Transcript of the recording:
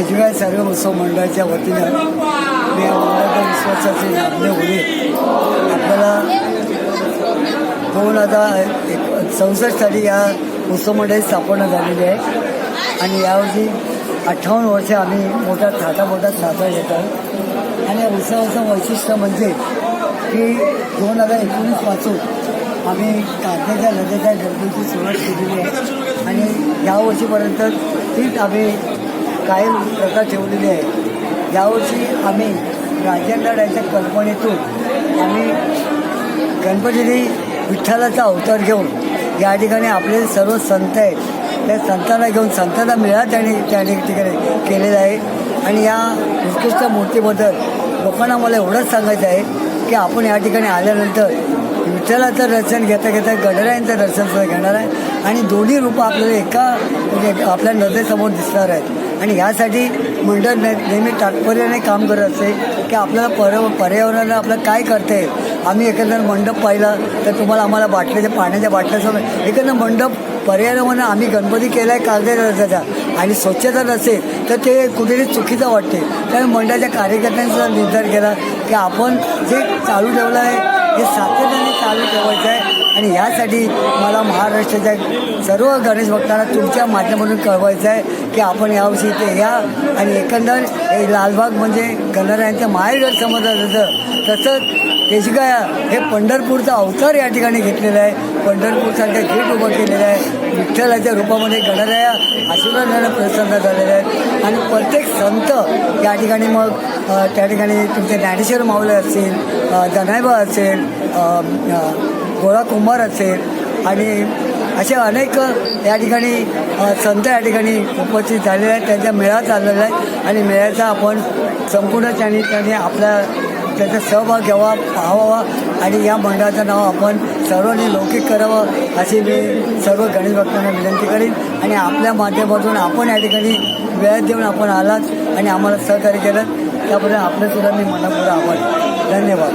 उत्सव मंडळाच्या वतीनं मी या मंडळाच्या विश्वासाचे नामदेव होणे. आपल्याला दोन हजार एक चौसष्ट साली या उत्सव मंडळी स्थापना झालेली आहे. आणि यावर्षी अठ्ठावन्न वर्ष आम्ही मोठ्या थाटा मोठा साजरा घेत आहोत आणि या उत्सवाचं वैशिष्ट्य म्हणजे की दोन हजार एकोणीसपासून आम्ही कागदाच्या नद्याच्या गणपतीची सुरुवात केलेली आहे. आणि यावर्षीपर्यंत तीच आम्ही कायम प्रथा ठेवलेली आहे. यावर्षी आम्ही राजनडाच्या कल्पनेतून आम्ही गणपतीने विठ्ठलाचा अवतार घेऊन या ठिकाणी आपले सर्व संत आहेत त्या संतांना घेऊन संतांना मिळा त्याने त्या ठिकाणी केलेला आहे. आणि या उत्कृष्ट मूर्तीबद्दल लोकांना मला एवढंच सांगायचं आहे की आपण या ठिकाणी आल्यानंतर विठ्ठलाचं दर्शन घेता घेता गडरायांचं दर्शन सुद्धा घेणार आहे. आणि दोन्ही रूपं आपल्याला एका म्हणजे आपल्या नजरेसमोर दिसणार आहेत. आणि यासाठी मंडळ ने नेहमी तात्पर्याने काम करत असते की आपल्याला पर पर्यावरणाला आपलं काय करता येईल. आम्ही एकंदर मंडप पाहिला तर तुम्हाला आम्हाला बाटल्याच्या पाण्याच्या बाटल्यासमोर एकंदर मंडप पर्यावरण आम्ही गणपती केला आहे कागदाचा आणि स्वच्छता नसेल तर ते कुठेतरी चुकीचं वाटते. त्यामुळे मंडळाच्या कार्यकर्त्यांनी सुद्धा निर्धार केला की आपण जे चालू ठेवलं आहे हे सातत्याने चालू ठेवायचं आहे. आणि यासाठी मला महाराष्ट्राच्या सर्व गणेश भक्तांना तुमच्या माध्यमातून कळवायचं आहे की आपण यावर्षी इथे या. आणि एकंदर हे लालबाग म्हणजे गणरायांचं माहेरघर समजलं जातं तसंच केशगाया हे पंढरपूरचा अवतार या ठिकाणी घेतलेला आहे. पंढरपूरसारखं गेट उभं केलेलं आहे. विठ्ठलाच्या रूपामध्ये गणराया आशीर्वादानं प्रसन्न झालेलं आहे. आणि प्रत्येक संत या ठिकाणी मग त्या ठिकाणी तुमचे ज्ञानेश्वर माऊले असतील जनायबा असेल गोळा कुंभार असेल आणि असे अनेक या ठिकाणी संत या ठिकाणी उपस्थित झालेले आहेत. त्यांचा मेळा चाललेला आहे आणि मेळ्याचा आपण संपूर्ण त्यांनी त्यांनी आपल्या त्याचा सहभाग घ्यावा पाहावा आणि या मंडळाचं नाव आपण सर्वांनी लौकिक करावं अशी मी सर्व गणेश भक्तांना विनंती करीन. आणि आपल्या माध्यमातून आपण या ठिकाणी वेळ देऊन आपण आलात आणि आम्हाला सहकार्य केलं त्याबद्दल आपलं सुद्धा मी मनापूर्वक आभार. धन्यवाद.